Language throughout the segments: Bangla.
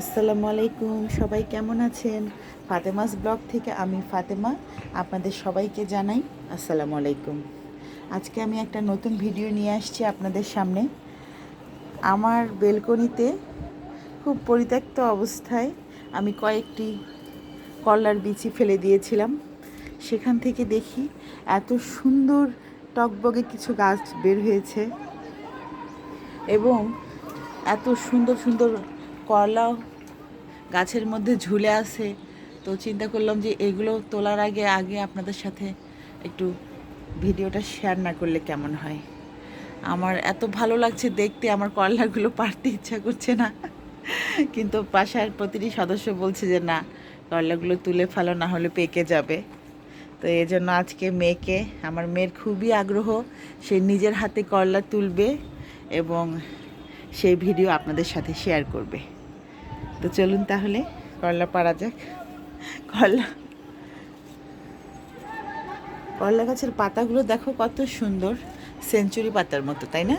আসসালামু আলাইকুম, সবাই কেমন আছেন? ফাতেমাস ব্লগ থেকে আমি ফাতেমা, আপনাদের সবাইকে জানাই আসসালামু আলাইকুম। আজকে আমি একটা নতুন ভিডিও নিয়ে আসছি আপনাদের সামনে। আমার বেলকনিতে খুব পরিত্যক্ত অবস্থায় আমি কয়েকটি কলার বিচি ফেলে দিয়েছিলাম। সেখান থেকে দেখি এত সুন্দর টকবগে কিছু গাছ বের হয়েছে এবং এত সুন্দর সুন্দর করলা গাছের মধ্যে ঝুলে আছে। তো চিন্তা করলাম যে এগুলো তোলার আগে আগে আপনাদের সাথে একটু ভিডিওটা শেয়ার না করলে কেমন হয়? আমার এত ভালো লাগছে দেখতে, আমার করলাগুলো পারতে ইচ্ছা করছে না। কিন্তু বাসার প্রতিটি সদস্য বলছে যে, না করলাগুলো তুলে ফেলো, না হলে পেকে যাবে। তো এই জন্য আজকে মেয়েকে, আমার মেয়ের খুবই আগ্রহ, সে নিজের হাতে করলা তুলবে এবং সেই ভিডিও আপনাদের সাথে শেয়ার করবে। তো চলুন তাহলে, করলা পাড়া যাক। করলা করলা গাছের পাতাগুলো দেখো কত সুন্দর, সেঞ্চুরি পাতার মতো, তাই না?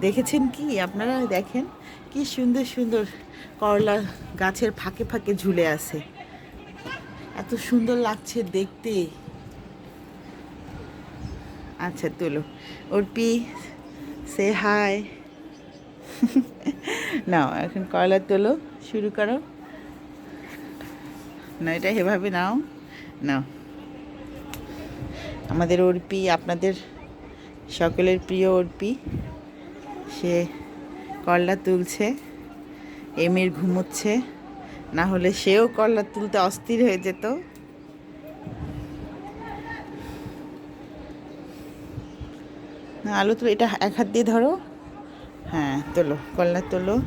দেখেছেন কি? আপনারা দেখেন কি সুন্দর সুন্দর করলা গাছের ফাঁকে ফাঁকে ঝুলে আছে। এত সুন্দর লাগছে দেখতে। আচ্ছা তোলো। অর্পি সে হাই নাও এখন কয়লা তোলো, শুরু করো। না, এটা এভাবে নাও নাও। আমাদের অর্পি, আপনাদের সকলের প্রিয় অর্পি, সে করলা তুলছে, এমির ঘুমোচ্ছে, না হলে সেও করলা তুলতে অস্থির হয়ে যেত। আলু তো এটা এক হাত দিয়ে ধরো। হ্যাঁ তোলো কল্লা তোলো।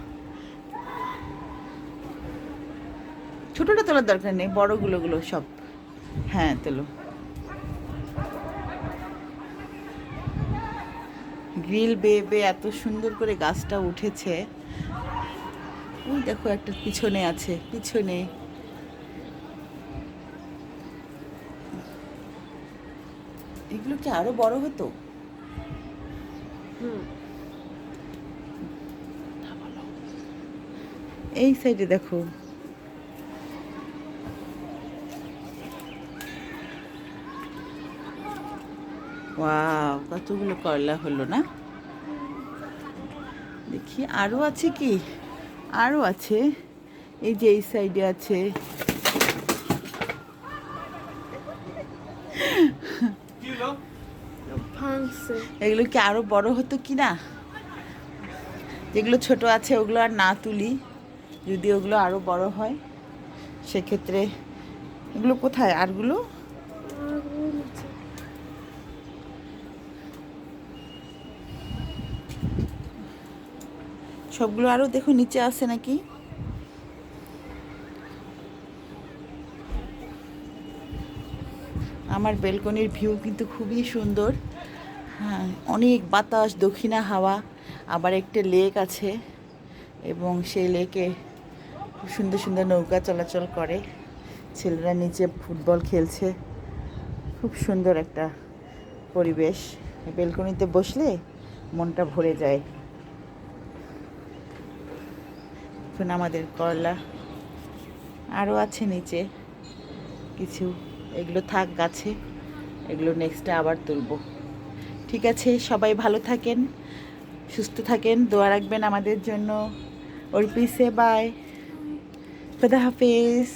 ছোটোটা তোলার দরকার নেই বড়গুলো গুলো সব। হ্যাঁ তোলো। গ্রিল বেয়ে বেয়ে এত সুন্দর করে গাছটা উঠেছে। ওই দেখো একটা পিছনে আছে, পিছনে। এগুলো কি আরও বড় হতো? এই সাইডে দেখো। ওয়াও কতগুলো করলা হলো না? দেখি আরও আছে কি? আরও আছে। এই যে এই সাইডে আছে। এগুলো কি আরও বড় হতো কি না যেগুলো ছোট আছে ওগুলো আর না তুলি। যদি ওগুলো আরও বড় হয়, সেক্ষেত্রে এগুলো কোথায়? আরগুলো? সবগুলো আরও দেখো নিচে আছে নাকি? আমার বেলকনির ভিউ কিন্তু খুবই সুন্দর। হ্যাঁ অনেক বাতাস, দক্ষিণা হাওয়া, আবার একটা লেক আছে এবং সেই লেকে খুব সুন্দর সুন্দর নৌকা চলাচল করে। ছেলেরা নিচে ফুটবল খেলছে। খুব সুন্দর একটা পরিবেশ। বেলকনিতে বসলে মনটা ভরে যায়। এখন আমাদের করলা আরও আছে নিচে। কিছু, এগুলো থাক গাছে, এগুলো নেক্সটে আবার তুলবো। ঠিক আছে, সবাই ভালো থাকেন, সুস্থ থাকেন, দোয়া রাখবেন আমাদের জন্য। ওর পিসে বাই খুদা হাফিজ